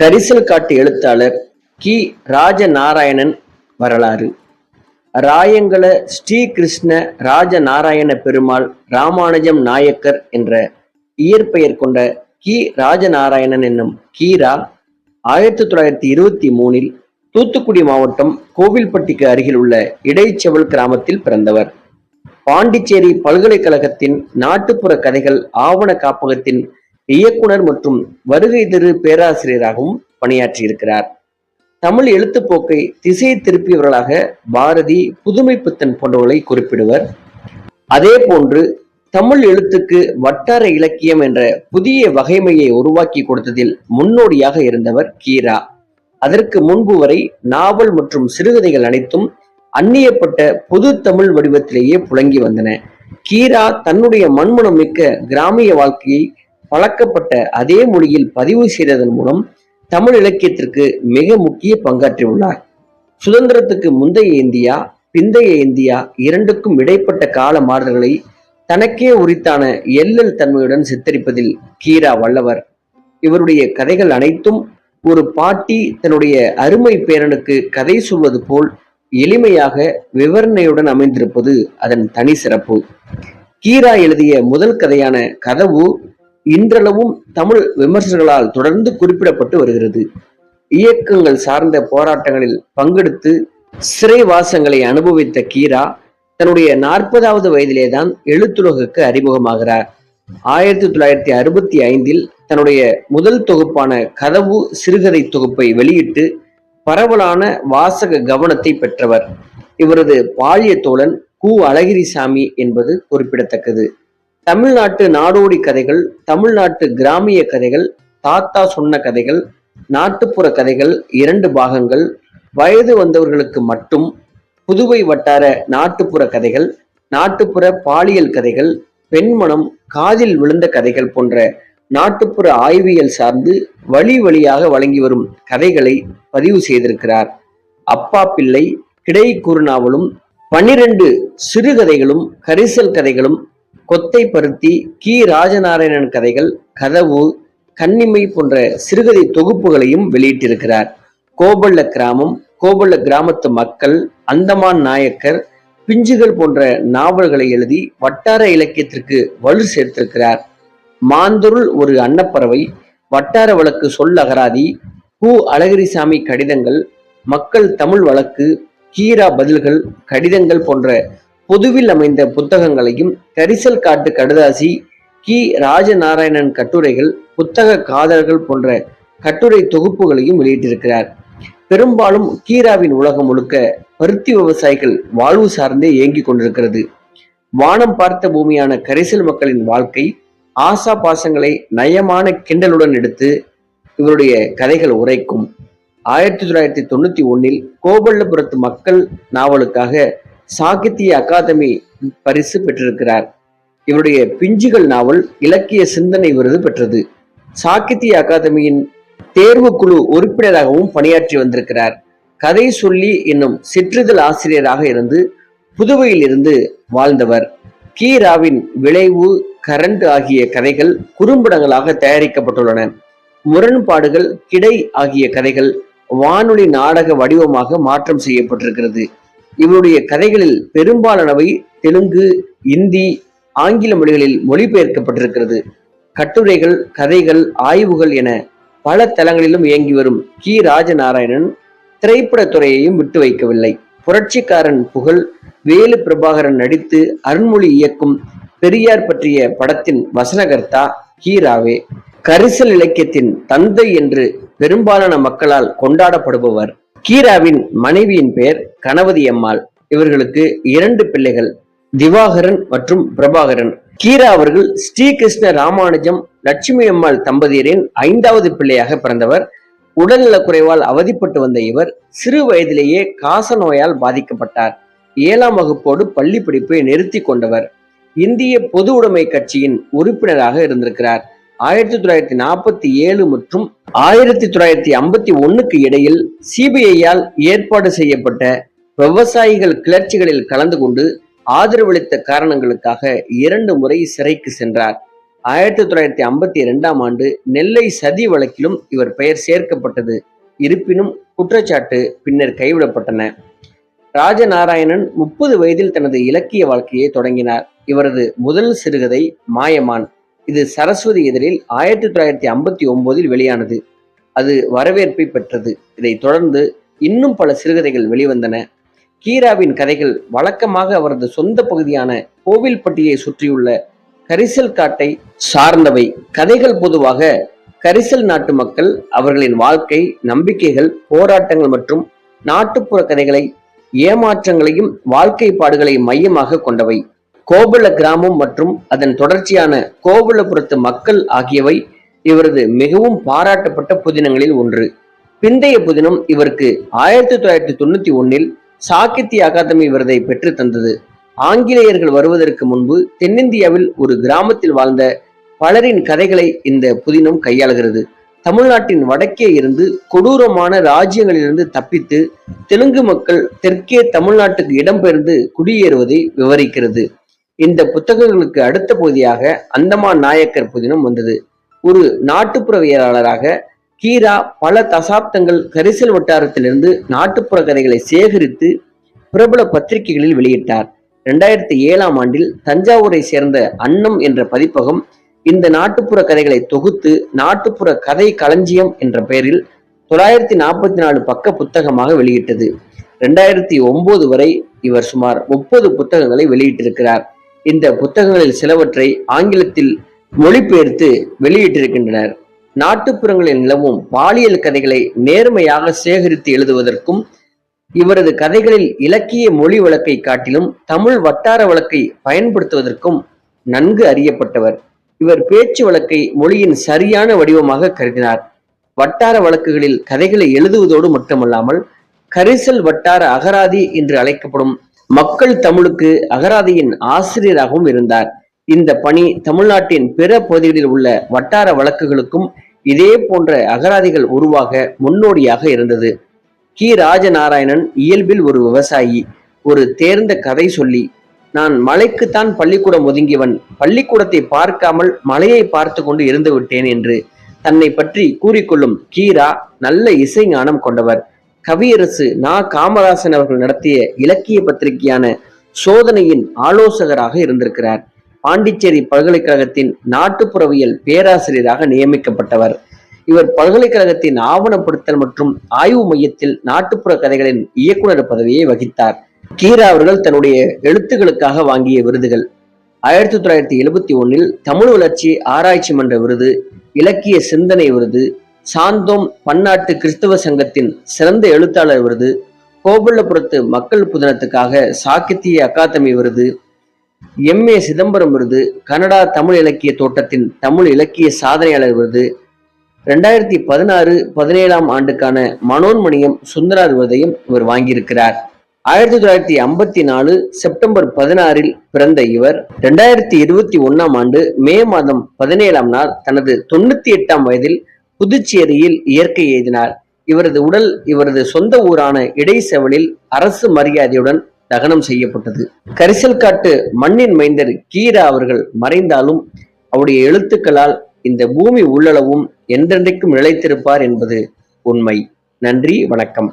கரிசல் காட்டு எழுத்தாளர் கி. ராஜநாராயணன் வரலாறு. ராயங்கல ஸ்ரீ கிருஷ்ண ராஜநாராயண பெருமாள் ராமானுஜம் நாயக்கர் என்ற இயற்பெயர் கொண்ட கி. ராஜநாராயணன் என்னும் கீரா ஆயிரத்தி தொள்ளாயிரத்தி இருபத்தி மூணில் தூத்துக்குடி மாவட்டம் கோவில்பட்டிக்கு அருகில் உள்ள இடைச்செவல் கிராமத்தில் பிறந்தவர். பாண்டிச்சேரி பல்கலைக்கழகத்தின் நாட்டுப்புற கதைகள் ஆவண காப்பகத்தின் இயக்குனர் மற்றும் வருகை திரு பேராசிரியராகவும் பணியாற்றியிருக்கிறார். தமிழ் எழுத்துப்போக்கை திசை திருப்பியவர்களாக பாரதி புதுமை போன்றவர்களை குறிப்பிடுவர். அதே போன்று தமிழ் எழுத்துக்கு வட்டார இலக்கியம் என்ற புதிய வகைமையை உருவாக்கி கொடுத்ததில் முன்னோடியாக இருந்தவர் கீரா. அதற்கு முன்பு வரை நாவல் மற்றும் சிறுகதைகள் அனைத்தும் அந்நியப்பட்ட பொது தமிழ் வடிவத்திலேயே புழங்கி வந்தன. கீரா தன்னுடைய மண்மனம் மிக்க கிராமிய வாழ்க்கையை பழக்கப்பட்ட அதே மொழியில் பதிவு செய்ததன் மூலம் தமிழ் இலக்கியத்திற்கு மிக முக்கிய பங்காற்றியுள்ளார். சுதந்திரத்துக்கு முந்தைய இந்தியா பிந்தைய இந்தியா இரண்டுக்கும் இடைப்பட்ட கால மாறுதல்களை தனக்கே உரித்தான எல்லல் தன்மையுடன் சித்தரிப்பதில் கீரா வல்லவர். இவருடைய கதைகள் அனைத்தும் ஒரு பாட்டி தன்னுடைய அருமை பேரனுக்கு கதை சொல்வது போல் எளிமையாக விவரணையுடன் அமைந்திருப்பது அதன் தனி சிறப்பு. கீரா எழுதிய முதல் கதையான கதவு இன்றளவும் தமிழ் விமர்சகர்களால் தொடர்ந்து குறிப்பிடப்பட்டு வருகிறது. இயக்கங்கள் சார்ந்த போராட்டங்களில் பங்கெடுத்து சிறைவாசங்களை அனுபவித்த கீரா தன்னுடைய நாற்பதாவது வயதிலே தான் எழுத்துலகுக்கு அறிமுகமாகிறார். ஆயிரத்தி தொள்ளாயிரத்தி அறுபத்தி ஐந்தில் தன்னுடைய முதல் தொகுப்பான கதவு சிறுகதை தொகுப்பை வெளியிட்டு பரவலான வாசக கவனத்தை பெற்றவர். இவரது பாலிய தோழன் கு. அழகிரிசாமி என்பது குறிப்பிடத்தக்கது. தமிழ்நாட்டு நாடோடி கதைகள் தமிழ்நாட்டு கிராமிய கதைகள் தாத்தா சொன்ன கதைகள் நாட்டுப்புற கதைகள் இரண்டு பாகங்கள் வயது வந்தவர்களுக்கு மட்டும் புதுவை வட்டார நாட்டுப்புற கதைகள் நாட்டுப்புற பாலியல் கதைகள் பெண்மணம் காதில் விழுந்த கதைகள் போன்ற நாட்டுப்புற ஆய்வியல் சார்ந்து வழி வழியாக வழங்கி வரும் கதைகளை பதிவு செய்திருக்கிறார். அப்பா பிள்ளை கிடை குறுநாவலும் பன்னிரண்டு சிறுகதைகளும் கரிசல் கதைகளும் கொத்தை பருத்தி கி. ராஜநாராயணன் கதைகள் கதவு கன்னிமை போன்ற சிறுகதை தொகுப்புகளையும் வெளியிட்டிருக்கிறார். கோபல்ல கிராமம் கோபல்ல கிராமத்து மக்கள் அந்தமான் நாயக்கர் பிஞ்சுகள் போன்ற நாவல்களை எழுதி வட்டார இலக்கியத்திற்கு வலு சேர்த்திருக்கிறார். மாந்தொருள் ஒரு அன்னப்பறவை வட்டார வழக்கு சொல் அகராதி கு அழகிரிசாமி கடிதங்கள் மக்கள் தமிழ் வழக்கு கீரா பதில்கள் கடிதங்கள் போன்ற பொதுவில் அமைந்த புத்தகங்களையும் கரிசல் காட்டு கடுதாசி கி. ராஜநாராயணன் கட்டுரைகள் புத்தக காதல்கள் போன்ற கட்டுரை தொகுப்புகளையும் வெளியிட்டிருக்கிறார். பெரும்பாலும் கீராவின் உலகம் முழுக்க பருத்தி விவசாயிகள் வாழ்வு சார்ந்தே இயங்கிக் கொண்டிருக்கிறது. வானம் பார்த்த பூமியான கரிசல் மக்களின் வாழ்க்கை ஆசா பாசங்களை நயமான கிண்டலுடன் எடுத்து இவருடைய கதைகள் உரைக்கும். ஆயிரத்தி தொள்ளாயிரத்தி தொண்ணூத்தி ஒன்னில் கோபல்லபுரத்து மக்கள் நாவலுக்காக சாகித்ய அகாதமி பரிசு பெற்றிருக்கிறார். இவருடைய பிஞ்சுகள் நாவல் இலக்கிய சிந்தனை விருது பெற்றது. சாகித்ய அகாதமியின் தேர்வு குழு உறுப்பினராகவும் பணியாற்றி வந்திருக்கிறார். கதை சொல்லி என்னும் சிற்றிதழ் ஆசிரியராக இருந்து புதுவையில் இருந்து வாழ்ந்தவர். கீராவின் விளைவு கரண்ட் ஆகிய கதைகள் குறும்படங்களாக தயாரிக்கப்பட்டுள்ளன. முரண்பாடுகள் கிடை ஆகிய கதைகள் வானொலி நாடக வடிவமாக மாற்றம் செய்யப்பட்டிருக்கிறது. இவருடைய கதைகளில் பெரும்பாலானவை தெலுங்கு இந்தி ஆங்கில மொழிகளில் மொழிபெயர்க்கப்பட்டிருக்கிறது. கட்டுரைகள் கதைகள் ஆய்வுகள் என பல தளங்களிலும் இயங்கி வரும் கி. ராஜநாராயணன் திரைப்படத் துறையையும் விட்டு வைக்கவில்லை. புரட்சிக்காரன் புகழ் வேலு பிரபாகரன் நடித்து அருண்மொழி இயக்கும் பெரியார் பற்றிய படத்தின் வசனகர்த்தா ஹீராவே கரிசல் இலக்கியத்தின் தந்தை என்று பெரும்பாலான மக்களால் கொண்டாடப்படுபவர் கீராவின் மனைவியின் பெயர் கணபதி அம்மாள். இவர்களுக்கு இரண்டு பிள்ளைகள் திவாகரன் மற்றும் பிரபாகரன். கீரா அவர்கள் ஸ்ரீகிருஷ்ண ராமானுஜம் லட்சுமி அம்மாள் தம்பதியரின் ஐந்தாவது பிள்ளையாக பிறந்தவர். உடல்நலக் குறைவால் அவதிப்பட்டு வந்த இவர் சிறு வயதிலேயே காச நோயால் பாதிக்கப்பட்டார். ஏழாம் வகுப்போடு பள்ளி படிப்பை நிறுத்தி கொண்டவர். இந்திய பொது உடைமை கட்சியின் உறுப்பினராக இருந்திருக்கிறார். ஆயிரத்தி தொள்ளாயிரத்தி நாற்பத்தி ஏழு மற்றும் ஆயிரத்தி தொள்ளாயிரத்தி ஐம்பத்தி ஒன்னுக்கு இடையில் சிபிஐயால் ஏற்பாடு செய்யப்பட்ட விவசாயிகள் கிளர்ச்சிகளில் கலந்து கொண்டு ஆதரவளித்த காரணங்களுக்காக இரண்டு முறை சிறைக்கு சென்றார். ஆயிரத்தி தொள்ளாயிரத்தி ஐம்பத்தி இரண்டாம் ஆண்டு நெல்லை சதி வழக்கிலும் இவர் பெயர் சேர்க்கப்பட்டது. இருப்பினும் குற்றச்சாட்டு பின்னர் கைவிடப்பட்டன. ராஜநாராயணன் முப்பது வயதில் தனது இலக்கிய வாழ்க்கையை தொடங்கினார். இவரது முதல் சிறுகதை மாயமான். இது சரஸ்வதி இதழில் ஆயிரத்தி தொள்ளாயிரத்தி ஐம்பத்தி ஒன்பதில் வெளியானது. அது வரவேற்பை பெற்றது. இதைத் தொடர்ந்து இன்னும் பல சிறுகதைகள் வெளிவந்தன. கீராவின் கதைகள் வழக்கமாக அவரது சொந்த பகுதியான கோவில்பட்டியை சுற்றியுள்ள கரிசல் காட்டை சார்ந்தவை. கதைகள் பொதுவாக கரிசல் நாட்டு மக்கள் அவர்களின் வாழ்க்கை நம்பிக்கைகள் போராட்டங்கள் மற்றும் நாட்டுப்புற கதைகளை ஏமாற்றங்களையும் வாழ்க்கை பாடுகளையும் மையமாக கொண்டவை. கோபுல கிராமம் மற்றும் அதன் தொடர்ச்சியான கோபுலபுரத்து மக்கள் ஆகியவை இவரது மிகவும் பாராட்டப்பட்ட புதினங்களில் ஒன்று. பிந்தைய புதினம் இவருக்கு ஆயிரத்தி தொள்ளாயிரத்தி தொண்ணூத்தி ஒன்னில் சாகித்ய அகாதமி விருதை பெற்று தந்தது. ஆங்கிலேயர்கள் வருவதற்கு முன்பு தென்னிந்தியாவில் ஒரு கிராமத்தில் வாழ்ந்த பலரின் கதைகளை இந்த புதினம் கையாளுகிறது. தமிழ்நாட்டின் வடக்கே இருந்து கொடூரமான ராஜ்யங்களிலிருந்து தப்பித்து தெலுங்கு மக்கள் தெற்கே தமிழ்நாட்டுக்கு இடம்பெயர்ந்து குடியேறுவதை விவரிக்கிறது. இந்த புத்தகங்களுக்கு அடுத்த பகுதியாக அந்தமான் நாயக்கர் புதினம் வந்தது. ஒரு நாட்டுப்புறவியலாளராக கீரா பல தசாப்தங்கள் கரிசல் வட்டாரத்திலிருந்து நாட்டுப்புற கதைகளை சேகரித்து பிரபல பத்திரிகைகளில் வெளியிட்டார். இரண்டாயிரத்தி ஏழாம் ஆண்டில் தஞ்சாவூரை சேர்ந்த அன்னம் என்ற பதிப்பகம் இந்த நாட்டுப்புற கதைகளை தொகுத்து நாட்டுப்புற கதை களஞ்சியம் என்ற பெயரில் தொள்ளாயிரத்தி நாற்பத்தி நாலு பக்க புத்தகமாக வெளியிட்டது. ரெண்டாயிரத்தி ஒன்பது வரை இவர் சுமார் முப்பது புத்தகங்களை வெளியிட்டிருக்கிறார். இந்த புத்தகங்களில் சிலவற்றை ஆங்கிலத்தில் மொழிபெயர்த்து வெளியிட்டிருக்கின்றனர். நாட்டுப்புறங்களில் நிலவும் பாலியல் கதைகளை நேர்மையாக சேகரித்து எழுதுவதற்கும் இவரது கதைகளில் இலக்கிய மொழி வழக்கை காட்டிலும் தமிழ் வட்டார வழக்கை பயன்படுத்துவதற்கும் நன்கு அறியப்பட்டவர். இவர் பேச்சு வழக்கை மொழியின் சரியான வடிவமாக கருதினார். வட்டார வழக்குகளில் கதைகளை எழுதுவதோடு மட்டுமல்லாமல் கரிசல் வட்டார அகராதி என்று அழைக்கப்படும் மக்கள் தமிழுக்கு அகராதியின் ஆசிரியராகவும் இருந்தார். இந்த பணி தமிழ்நாட்டின் பிற பகுதிகளில் உள்ள வட்டார வழக்குகளுக்கும் இதே போன்ற அகராதிகள் உருவாக முன்னோடியாக இருந்தது. கி. ராஜநாராயணன் இயல்பில் ஒரு விவசாயி. ஒரு தேர்ந்த கதை சொல்லி நான் மலைக்குத்தான் பள்ளிக்கூடம் ஒதுங்கியவன். பள்ளிக்கூடத்தை பார்க்காமல் மலையை பார்த்து கொண்டு இருந்து விட்டேன் என்று தன்னை பற்றி கூறிக்கொள்ளும் கீரா நல்ல இசை ஞானம் கொண்டவர். கவியரசு நா. காமராசன் அவர்கள் நடத்திய இலக்கிய பத்திரிகையான சோதனையின் ஆலோசகராக இருந்திருக்கிறார். பாண்டிச்சேரி பல்கலைக்கழகத்தின் நாட்டுப்புறவியல் பேராசிரியராக நியமிக்கப்பட்டவர். இவர் பல்கலைக்கழகத்தின் ஆவணப்படுத்தல் மற்றும் ஆய்வு மையத்தில் நாட்டுப்புற கதைகளின் இயக்குனர் பதவியை வகித்தார். கீரா அவர்கள் தன்னுடைய எழுத்துக்களுக்காக வாங்கிய விருதுகள். ஆயிரத்தி தொள்ளாயிரத்தி எழுபத்தி ஒன்னில் தமிழ் வளர்ச்சி ஆராய்ச்சி மன்ற விருது இலக்கிய சிந்தனை விருது சாந்தோம் பன்னாட்டு கிறிஸ்தவ சங்கத்தின் சிறந்த எழுத்தாளர் விருது கோபல்லபுரத்து மக்கள் புதினத்துக்காக சாகித்ய அகாதமி விருது எம். ஏ. சிதம்பரம் விருது கனடா தமிழ் இலக்கிய தோட்டத்தின் தமிழ் இலக்கிய சாதனையாளர் விருது ரெண்டாயிரத்தி பதினாறு பதினேழாம் ஆண்டுக்கான மனோன்மணியம் சுந்தரார் விருதையும் இவர் வாங்கியிருக்கிறார். ஆயிரத்தி தொள்ளாயிரத்தி ஐம்பத்தி நாலு செப்டம்பர் பதினாறில் பிறந்த இவர். ரெண்டாயிரத்தி இருபத்தி ஒன்னாம் ஆண்டு மே மாதம் பதினேழாம் நாள் தனது தொண்ணூத்தி எட்டாம் வயதில் புதுச்சேரியில் இயற்கை எய்தினார். இவரது உடல் இவரது சொந்த ஊரான இடைச்செவலில் அரசு மரியாதையுடன் தகனம் செய்யப்பட்டது. கரிசல் காட்டு மண்ணின் மைந்தர் கீரா அவர்கள் மறைந்தாலும் அவருடைய எழுத்துக்களால் இந்த பூமி உள்ளளவும் என்றென்றைக்கும் நிலைத்திருப்பார் என்பது உண்மை. நன்றி வணக்கம்.